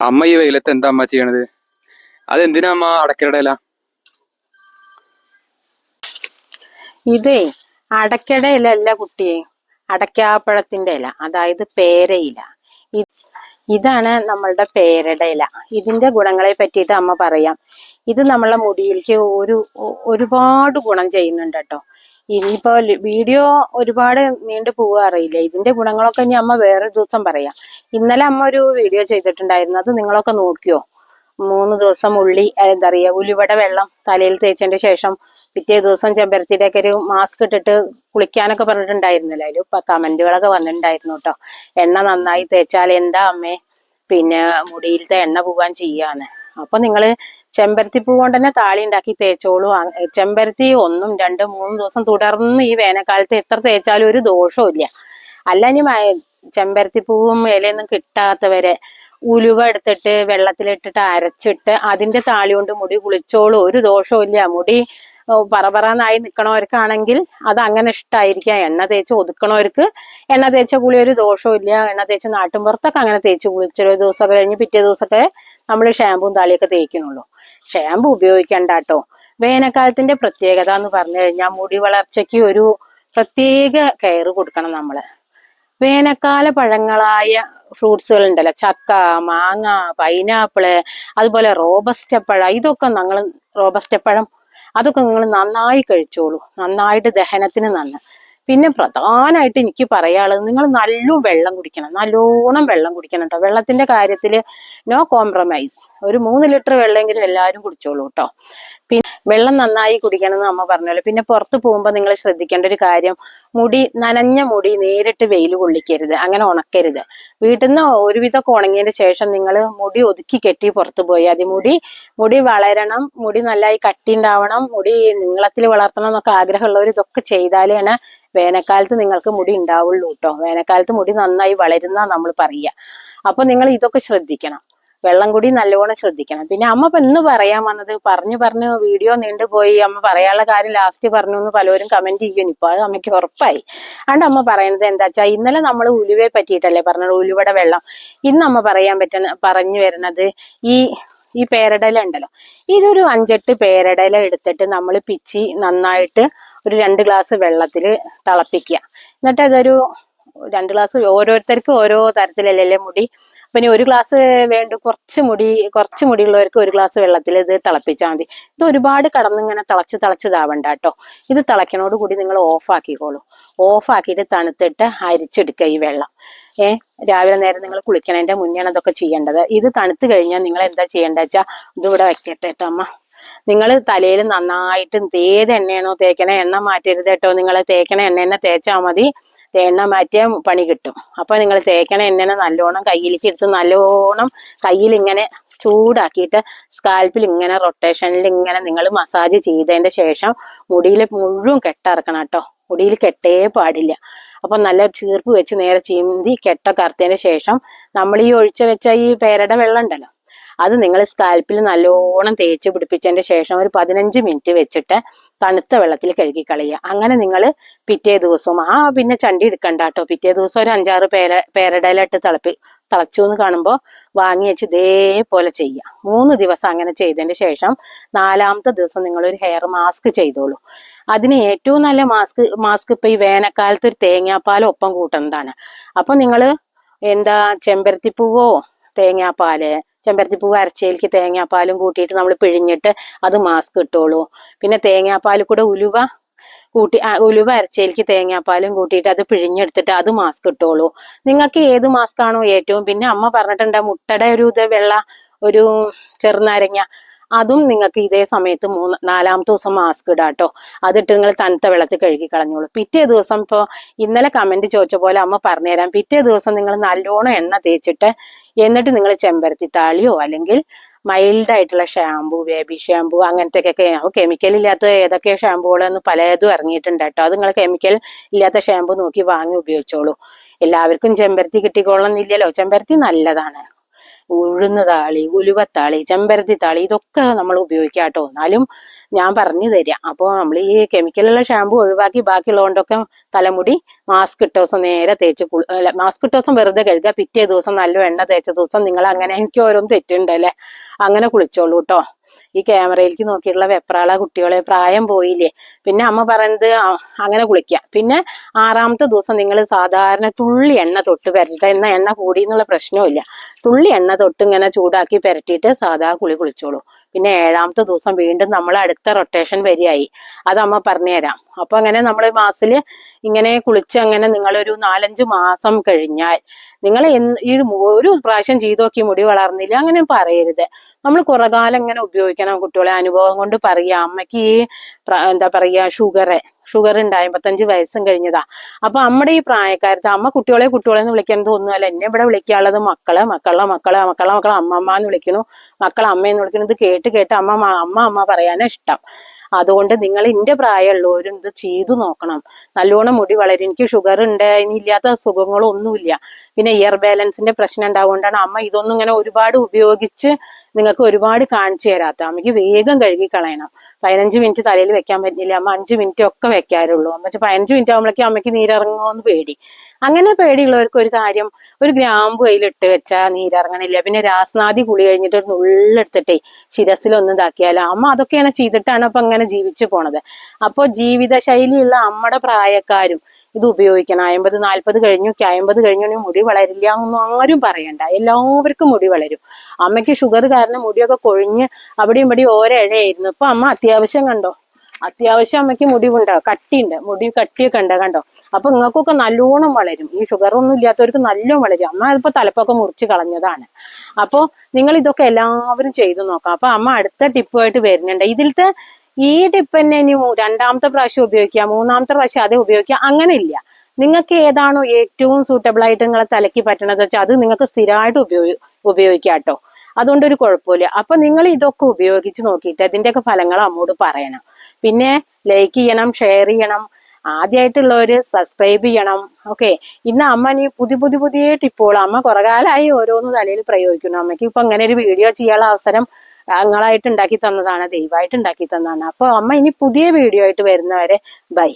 അമ്മ ഈ വെയിലത്ത് എന്താ അമ്മ ചെയ്യണത്? അതെന്തിനാ അമ്മ അടക്കടയില ഇതേ അടയ്ക്കയുടെ ഇല അല്ല കുട്ടിയെ അടക്കാപ്പഴത്തിന്റെ ഇല അതായത് പേരയില. ഇതാണ് നമ്മളുടെ പേരയുടെ ഇല. ഇതിന്റെ ഗുണങ്ങളെ പറ്റിയിട്ട് അമ്മ പറയാം. ഇത് നമ്മളെ മുടിയിലേക്ക് ഒരു ഒരുപാട് ഗുണം ചെയ്യുന്നുണ്ട് കേട്ടോ. ഇനിയിപ്പോ വീഡിയോ ഒരുപാട് നീണ്ടു പോവുക അറിയില്ല. ഇതിന്റെ ഗുണങ്ങളൊക്കെ ഇനി അമ്മ വേറൊരു ദിവസം പറയാം. ഇന്നലെ അമ്മ ഒരു വീഡിയോ ചെയ്തിട്ടുണ്ടായിരുന്നു. അത് നിങ്ങളൊക്കെ നോക്കിയോ? മൂന്ന് ദിവസം ഉള്ളി എന്താ പറയാ ഉലുവട വെള്ളം തലയിൽ തേച്ചതിന്റെ ശേഷം പിറ്റേ ദിവസം ചെമ്പരത്തിയിലേക്ക് ഒരു മാസ്ക് ഇട്ടിട്ട് കുളിക്കാനൊക്കെ പറഞ്ഞിട്ടുണ്ടായിരുന്നില്ല? അതിൽ കമന്റുകളൊക്കെ വന്നിട്ടുണ്ടായിരുന്നു കേട്ടോ. എണ്ണ നന്നായി തേച്ചാൽ എന്താ അമ്മേ? പിന്നെ മുടിയിലത്തെ എണ്ണ പോവാൻ ചെയ്യാന്ന്. അപ്പൊ നിങ്ങൾ ചെമ്പരത്തി പൂ കൊണ്ട് തന്നെ താളി ഉണ്ടാക്കി തേച്ചോളൂ. ചെമ്പരത്തി ഒന്നും രണ്ടും മൂന്നും ദിവസം തുടർന്ന് ഈ വേനൽക്കാലത്ത് എത്ര തേച്ചാലും ഒരു ദോഷവും ഇല്ല. അല്ല ഇനി ചെമ്പരത്തി പൂവും ഇലയൊന്നും കിട്ടാത്തവരെ ഉലുവ എടുത്തിട്ട് വെള്ളത്തിലിട്ടിട്ട് അരച്ചിട്ട് അതിന്റെ താളി കൊണ്ട് മുടി കുളിച്ചോളൂ. ഒരു ദോഷവും ഇല്ല. മുടി പറപറാന്നായി നിൽക്കണവർക്കാണെങ്കിൽ അത് അങ്ങനെ ഇഷ്ടമായിരിക്കാം എണ്ണ തേച്ച് ഒതുക്കണവർക്ക് എണ്ണ തേച്ച കുളി ഒരു ദോഷവും ഇല്ല. എണ്ണ തേച്ച് നാട്ടിൻപുറത്തൊക്കെ അങ്ങനെ തേച്ച് കുളിച്ചൊരു ദിവസമൊക്കെ കഴിഞ്ഞ് പിറ്റേ ദിവസമൊക്കെ നമ്മൾ ഷാമ്പും താളിയൊക്കെ തേക്കുന്നുള്ളൂ. ഷാമ്പു ഉപയോഗിക്കണ്ട കേട്ടോ വേനൽക്കാലത്തിന്റെ പ്രത്യേകത എന്ന് പറഞ്ഞു കഴിഞ്ഞാൽ മുടി വളർച്ചയ്ക്ക് ഒരു പ്രത്യേക കെയർ കൊടുക്കണം നമ്മൾ വേനൽക്കാല പഴങ്ങളായ ഫ്രൂട്ട്സുകൾ ഉണ്ടല്ലോ ചക്ക മാങ്ങ പൈനാപ്പിൾ അതുപോലെ റോബസ്റ്റപ്പഴം ഇതൊക്കെ നിങ്ങൾ റോബസ്റ്റപ്പഴം അതൊക്കെ നിങ്ങൾ നന്നായി കഴിച്ചോളൂ. നന്നായിട്ട് ദഹനത്തിന് നന്ന്. പിന്നെ പ്രധാനമായിട്ട് എനിക്ക് പറയാനുള്ളത് നിങ്ങൾ നല്ലോണം വെള്ളം കുടിക്കണം. നല്ലോണം വെള്ളം കുടിക്കണം കേട്ടോ വെള്ളത്തിന്റെ കാര്യത്തിൽ നോ കോംപ്രമൈസ് ഒരു മൂന്ന് ലിറ്റർ വെള്ളമെങ്കിലും എല്ലാവരും കുടിച്ചോളൂ കേട്ടോ പിന്നെ വെള്ളം നന്നായി കുടിക്കണം എന്ന് അമ്മ പറഞ്ഞല്ലോ. പിന്നെ പുറത്ത് പോകുമ്പോൾ നിങ്ങൾ ശ്രദ്ധിക്കേണ്ട ഒരു കാര്യം മുടി നനഞ്ഞ മുടി നേരിട്ട് വെയിൽ കൊള്ളിക്കരുത്. അങ്ങനെ ഉണക്കരുത്. വീട്ടിൽ നിന്ന് ഒരുവിധമൊക്കെ ഉണങ്ങിയതിന് ശേഷം നിങ്ങൾ മുടി ഒതുക്കി കെട്ടി പുറത്ത് പോയി. അത് മുടി മുടി വളരണം മുടി നല്ലായി കട്ടി ഉണ്ടാവണം മുടി നീളത്തിൽ വളർത്തണം എന്നൊക്കെ ആഗ്രഹമുള്ളവർ ഇതൊക്കെ ചെയ്താലാണ് വേനൽക്കാലത്ത് നിങ്ങൾക്ക് മുടി ഉണ്ടാവുള്ളൂ കേട്ടോ വേനൽക്കാലത്ത് മുടി നന്നായി വളരുന്ന നമ്മൾ പറയുക അപ്പൊ നിങ്ങൾ ഇതൊക്കെ ശ്രദ്ധിക്കണം. വെള്ളം കൂടി നല്ലോണം ശ്രദ്ധിക്കണം. പിന്നെ അമ്മ ഇപ്പൊ ഇന്ന് പറയാൻ വന്നത് പറഞ്ഞു പറഞ്ഞു വീഡിയോ നീണ്ടുപോയി അമ്മ പറയാനുള്ള കാര്യം ലാസ്റ്റ് പറഞ്ഞു എന്ന് പലരും കമന്റ് ചെയ്യും ഇപ്പൊ അത് അമ്മയ്ക്ക് ഉറപ്പായി. അതുകൊണ്ട് അമ്മ പറയുന്നത് എന്താ വെച്ചാൽ ഇന്നലെ നമ്മൾ ഉലുവയെ പറ്റിയിട്ടല്ലേ പറഞ്ഞത് ഉലുവയുടെ വെള്ളം. ഇന്ന് അമ്മ പറയാൻ പറ്റുന്ന പറഞ്ഞു വരുന്നത് ഈ ഈ പേരടല ഉണ്ടല്ലോ. ഇതൊരു അഞ്ചെട്ട് പേരടല എടുത്തിട്ട് നമ്മൾ പിച്ചി നന്നായിട്ട് ഒരു രണ്ട് ഗ്ലാസ് വെള്ളത്തിൽ തിളപ്പിക്കുക. എന്നിട്ട് അതൊരു രണ്ട് ഗ്ലാസ് ഓരോരുത്തർക്കും ഓരോ തരത്തിലല്ലേ മുടി? അപ്പം ഇനി ഒരു ഗ്ലാസ് വേണ്ട കുറച്ച് മുടി കുറച്ച് മുടിയുള്ളവർക്ക് ഒരു ഗ്ലാസ് വെള്ളത്തിൽ ഇത് തിളപ്പിച്ചാൽ മതി. ഇത് ഒരുപാട് കടന്ന് ഇങ്ങനെ തിളച്ച് തിളച്ചതാവണ്ട കേട്ടോ. ഇത് തിളയ്ക്കണോട് കൂടി നിങ്ങൾ ഓഫ് ആക്കിക്കോളൂ. ഓഫ് ആക്കിയിട്ട് തണുത്തിട്ട് അരിച്ചെടുക്കുക ഈ വെള്ളം. ഏ രാവിലെ നേരം നിങ്ങൾ കുളിക്കണതിന്റെ മുന്നെയാണ് അതൊക്കെ ചെയ്യേണ്ടത്. ഇത് തണുത്ത് കഴിഞ്ഞാൽ നിങ്ങൾ എന്താ ചെയ്യേണ്ടത് വെച്ചാൽ ഇതിവിടെ വെക്കട്ടെ കേട്ടോ അമ്മ. നിങ്ങൾ തലയിൽ നന്നായിട്ട് ഏത് എണ്ണയാണോ തേക്കണ? എണ്ണ മാറ്റരുത് കേട്ടോ. നിങ്ങൾ തേക്കണ എണ്ണ തന്നെ തേച്ചാൽ മതി. എണ്ണ മാറ്റിയ പണി കിട്ടും. അപ്പൊ നിങ്ങൾ തേക്കണ എണ്ണ നല്ലോണം കയ്യിലേക്ക് നല്ലോണം കയ്യിൽ ഇങ്ങനെ ചൂടാക്കിയിട്ട് സ്കാൽപ്പിൽ ഇങ്ങനെ റൊട്ടേഷനിൽ ഇങ്ങനെ നിങ്ങൾ മസാജ് ചെയ്തതിന്റെ ശേഷം മുടിയിൽ മുഴുവൻ കെട്ടിറക്കണം കേട്ടോ. മുടിയിൽ കെട്ടേ പാടില്ല. അപ്പൊ നല്ല ചീർപ്പ് വെച്ച് നേരെ ചീന്തി കെട്ട അറുത്തതിന് ശേഷം നമ്മൾ ഈ ഒഴിച്ചു വെച്ച ഈ പേരയുടെ വെള്ളം ഉണ്ടല്ലോ. അത് നിങ്ങൾ സ്കാൽപ്പിൽ നല്ലോണം തേച്ച് പിടിപ്പിച്ചതിന്റെ ശേഷം ഒരു പതിനഞ്ച് മിനിറ്റ് വെച്ചിട്ട് തണുത്ത വെള്ളത്തിൽ കഴുകി കളയുക. അങ്ങനെ നിങ്ങൾ പിറ്റേ ദിവസം ആ പിന്നെ ചണ്ടി എടുക്കണ്ട കേട്ടോ പിറ്റേ ദിവസം ഒരു അഞ്ചാറ് പേര പേരടയിലിട്ട് തിളപ്പി തിളച്ചു എന്ന് കാണുമ്പോൾ വാങ്ങി വെച്ച് ഇതേപോലെ ചെയ്യുക. മൂന്ന് ദിവസം അങ്ങനെ ചെയ്തതിന് ശേഷം നാലാമത്തെ ദിവസം നിങ്ങൾ ഒരു ഹെയർ മാസ്ക് ചെയ്തോളൂ. അതിന് ഏറ്റവും നല്ല മാസ്ക് മാസ്ക് ഇപ്പൊ ഈ വേനൽക്കാലത്ത് ഒരു തേങ്ങാപ്പാൽ ഒപ്പം കൂട്ടുന്നതാണ്. അപ്പൊ നിങ്ങൾ എന്താ ചെമ്പരത്തിപ്പൂവോ തേങ്ങാപ്പാൽ ചെമ്പരത്തിപ്പൂവ് അരച്ചയിലേക്ക് തേങ്ങാപ്പാലും കൂട്ടിയിട്ട് നമ്മൾ പിഴിഞ്ഞിട്ട് അത് മാസ്ക് ഇട്ടോളൂ. പിന്നെ തേങ്ങാപ്പാൽ കൂടെ ഉലുവ കൂട്ടി ഉലുവ അരച്ചയിലേക്ക് തേങ്ങാപ്പാലും കൂട്ടിയിട്ട് അത് പിഴിഞ്ഞെടുത്തിട്ട് അത് മാസ്ക് ഇട്ടോളൂ. നിങ്ങൾക്ക് ഏത് മാസ്ക് ആണോ ഏറ്റവും പിന്നെ അമ്മ പറഞ്ഞിട്ടുണ്ട് മുട്ടയുടെ ഒരു ഇത് വെള്ള ഒരു ചെറുനാരങ്ങ. അതും നിങ്ങൾക്ക് ഇതേ സമയത്ത് മൂന്ന് നാലാമത്തെ ദിവസം മാസ്ക് ഇടാം കേട്ടോ അതിട്ട് നിങ്ങൾ തണുത്ത വെള്ളത്തിൽ കഴുകി കളഞ്ഞോളൂ. പിറ്റേ ദിവസം ഇപ്പോൾ ഇന്നലെ കമന്റ് ചോദിച്ച പോലെ അമ്മ പറഞ്ഞു തരാം പിറ്റേ ദിവസം നിങ്ങൾ നല്ലോണം എണ്ണ തേച്ചിട്ട് എന്നിട്ട് നിങ്ങൾ ചെമ്പരത്തി താളിയോ അല്ലെങ്കിൽ മൈൽഡ് ആയിട്ടുള്ള ഷാമ്പു ബേബി ഷാമ്പു അങ്ങനത്തെയൊക്കെ കെമിക്കൽ ഇല്ലാത്ത ഏതൊക്കെ ഷാമ്പുകളെന്ന് പലതും ഇറങ്ങിയിട്ടുണ്ട് കേട്ടോ. അത് നിങ്ങൾ കെമിക്കൽ ഇല്ലാത്ത ഷാമ്പു നോക്കി വാങ്ങി ഉപയോഗിച്ചോളൂ. എല്ലാവർക്കും ചെമ്പരത്തി കിട്ടിക്കോളണം എന്നില്ലല്ലോ. ചെമ്പരത്തി നല്ലതാണ്. ഉഴുന്ന് താളി ഉലുവത്താളി ചെമ്പരത്തി താളി ഇതൊക്കെ നമ്മൾ ഉപയോഗിക്കാം കേട്ടോ എന്നാലും ഞാൻ പറഞ്ഞു തരാം. അപ്പോൾ നമ്മൾ ഈ കെമിക്കലുള്ള ഷാമ്പു ഒഴിവാക്കി ബാക്കിയുള്ളതുകൊണ്ടൊക്കെ തലമുടി മാസ്ക് ഇട്ട ദിവസം നേരെ തേച്ച് കുളി മാസ്ക് ഇട്ട ദിവസം വെറുതെ കഴുകുക പിറ്റേ ദിവസം നല്ല എണ്ണ തേച്ച ദിവസം നിങ്ങൾ അങ്ങനെ എനിക്ക് ഓരോന്ന് തെറ്റുണ്ടല്ലേ? അങ്ങനെ കുളിച്ചോളൂ കേട്ടോ ഈ ക്യാമറയിലേക്ക് നോക്കിയിട്ടുള്ള വെപ്രാള കുട്ടികളെ പ്രായം പോയില്ലേ? പിന്നെ അമ്മ പറയുന്നത് അങ്ങനെ കുളിക്കുക പിന്നെ ആറാമത്തെ ദിവസം നിങ്ങൾ സാധാരണ തുള്ളി എണ്ണ തൊട്ട് പെരട്ട എന്ന എണ്ണ കൂടി എന്നുള്ള പ്രശ്നവും തുള്ളി എണ്ണ തൊട്ട് ഇങ്ങനെ ചൂടാക്കി പെരട്ടിയിട്ട് സാധാ കുളി കുളിച്ചോളൂ. പിന്നെ ഏഴാമത്തെ ദിവസം വീണ്ടും നമ്മൾ അടുത്ത റൊട്ടേഷൻ വരികയായി അത് അമ്മ പറഞ്ഞുതരാം. അപ്പൊ അങ്ങനെ നമ്മൾ മാസത്തിൽ ഇങ്ങനെ കുളിച്ച് അങ്ങനെ നിങ്ങളൊരു നാലഞ്ച് മാസം കഴിഞ്ഞാൽ നിങ്ങൾ ഈ ഒരു പ്രാവശ്യം ചെയ്തു നോക്കി മുടി വളർന്നില്ല അങ്ങനെ പറയരുത്. നമ്മൾ കുറെ കാലം ഇങ്ങനെ ഉപയോഗിക്കണം കുട്ടികളെ. അനുഭവം കൊണ്ട് പറയാം അമ്മയ്ക്ക് ഈ എന്താ പറയാ ഷുഗർ ഷുഗർ ഉണ്ട് അമ്പത്തഞ്ച് വയസ്സും കഴിഞ്ഞതാ. അപ്പൊ നമ്മുടെ ഈ പ്രായക്കാരത്ത് അമ്മ കുട്ടികളെ കുട്ടികളെ എന്ന് വിളിക്കുന്നത് ഒന്നുമല്ല എന്നെ ഇവിടെ വിളിക്കാനുള്ളത് മക്കൾ മക്കളെ മക്കളെ മക്കളെ മക്കളെ അമ്മമ്മ എന്ന് വിളിക്കുന്നു. മക്കളെ അമ്മയെന്ന് വിളിക്കുന്നത് കേട്ട് കേട്ട് അമ്മ അമ്മ അമ്മ പറയാനാ ഇഷ്ടം. അതുകൊണ്ട് നിങ്ങൾ എന്റെ പ്രായമുള്ളവരും ഇത് ചെയ്തു നോക്കണം. നല്ലോണം മുടി വളരും. എനിക്ക് ഷുഗർ ഉണ്ട് ഇനി ഇല്ലാത്ത അസുഖങ്ങളും ഒന്നുമില്ല. പിന്നെ ഇയർ ബാലൻസിന്റെ പ്രശ്നം ഉണ്ടാവുകൊണ്ടാണ് അമ്മ ഇതൊന്നും ഇങ്ങനെ ഒരുപാട് ഉപയോഗിച്ച് നിങ്ങൾക്ക് ഒരുപാട് കാണിച്ചു തരാത്ത അമ്മയ്ക്ക് വേഗം കഴുകി കളയണം പതിനഞ്ച് മിനിറ്റ് തലയിൽ വെക്കാൻ പറ്റില്ല. അമ്മ അഞ്ച് മിനിറ്റ് ഒക്കെ വെക്കാറുള്ളൂ. അമ്മ പതിനഞ്ച് മിനിറ്റ് ആകുമ്പോഴേക്കും അമ്മയ്ക്ക് നീരിറങ്ങുമോ എന്ന് പേടി. അങ്ങനെ പേടിയുള്ളവർക്ക് ഒരു കാര്യം ഒരു ഗ്രാമ്പു കയ്യിലിട്ട് വെച്ചാൽ നീരിറങ്ങണില്ല. പിന്നെ രാസനാദി കുളി കഴിഞ്ഞിട്ട് ഒരു നുള്ളെടുത്തിട്ടേ ശിരസിലൊന്നും ഇതാക്കിയാലോ അമ്മ അതൊക്കെയാണ് ചെയ്തിട്ടാണ് അപ്പൊ അങ്ങനെ ജീവിച്ചു പോണത്. അപ്പൊ ജീവിതശൈലിയുള്ള അമ്മയുടെ പ്രായക്കാരും ഇത് ഉപയോഗിക്കണം. അമ്പത് നാൽപ്പത് കഴിഞ്ഞു അമ്പത് കഴിഞ്ഞു മുടി വളരില്ല എന്നൊന്നും ആരും പറയണ്ട. എല്ലാവർക്കും മുടി വളരും. അമ്മയ്ക്ക് ഷുഗർ കാരണം മുടിയൊക്കെ കൊഴിഞ്ഞ് അവിടെയും ഇവിടെയും ഓരോ ഇഴയായിരുന്നു ഇപ്പൊ അമ്മ അത്യാവശ്യം കണ്ടോ? അത്യാവശ്യം അമ്മയ്ക്ക് മുടിവുണ്ടോ കട്ടിയുണ്ട്. മുടി കട്ടിയൊക്കെ ഉണ്ട്. കണ്ടോ? അപ്പൊ നിങ്ങൾക്കൊക്കെ നല്ലോണം വളരും. ഈ ഷുഗർ ഒന്നും ഇല്ലാത്തവർക്ക് നല്ലോണം വളരും. അമ്മ ചിലപ്പോ തലപ്പൊക്കെ മുറിച്ച് കളഞ്ഞതാണ്. അപ്പോ നിങ്ങൾ ഇതൊക്കെ എല്ലാവരും ചെയ്തു നോക്കാം. അപ്പൊ അമ്മ അടുത്ത ടിപ്പുമായിട്ട് വരുന്നുണ്ട്. ഇതിലത്തെ ഈ ടിപ്പ് തന്നെ ഇനി രണ്ടാമത്തെ പ്രാവശ്യം ഉപയോഗിക്കുക മൂന്നാമത്തെ പ്രാവശ്യം അതേ ഉപയോഗിക്കുക അങ്ങനെ ഇല്ല. നിങ്ങൾക്ക് ഏതാണോ ഏറ്റവും സൂട്ടബിൾ ആയിട്ട് നിങ്ങളെ തലയ്ക്ക് പറ്റണത് വെച്ചാൽ അത് നിങ്ങൾക്ക് സ്ഥിരമായിട്ട് ഉപയോഗി ഉപയോഗിക്കാം കേട്ടോ. അതുകൊണ്ട് ഒരു കുഴപ്പമില്ല. അപ്പൊ നിങ്ങൾ ഇതൊക്കെ ഉപയോഗിച്ച് നോക്കിയിട്ട് അതിന്റെയൊക്കെ ഫലങ്ങൾ അമ്മോട് പറയണം. പിന്നെ ലൈക്ക് ചെയ്യണം ഷെയർ ചെയ്യണം ആദ്യമായിട്ടുള്ളവര് സബ്സ്ക്രൈബ് ചെയ്യണം. ഓക്കെ ഇന്ന് അമ്മ നീ പുതിയ പുതിയ പുതിയ ടിപ്പുകൾ അമ്മ കുറെ കാലമായി ഓരോന്ന് തലയിൽ പ്രയോഗിക്കുന്നു. അമ്മയ്ക്ക് ഇപ്പൊ അങ്ങനെ ഒരു വീഡിയോ ചെയ്യാനുള്ള അവസരം നിങ്ങളായിട്ട് ഉണ്ടാക്കി തന്നതാണ് ദൈവമായിട്ട് ഉണ്ടാക്കി തന്നതാണ്. അപ്പോൾ അമ്മ ഇനി പുതിയ വീഡിയോ ആയിട്ട് വരുന്നവരെ ബൈ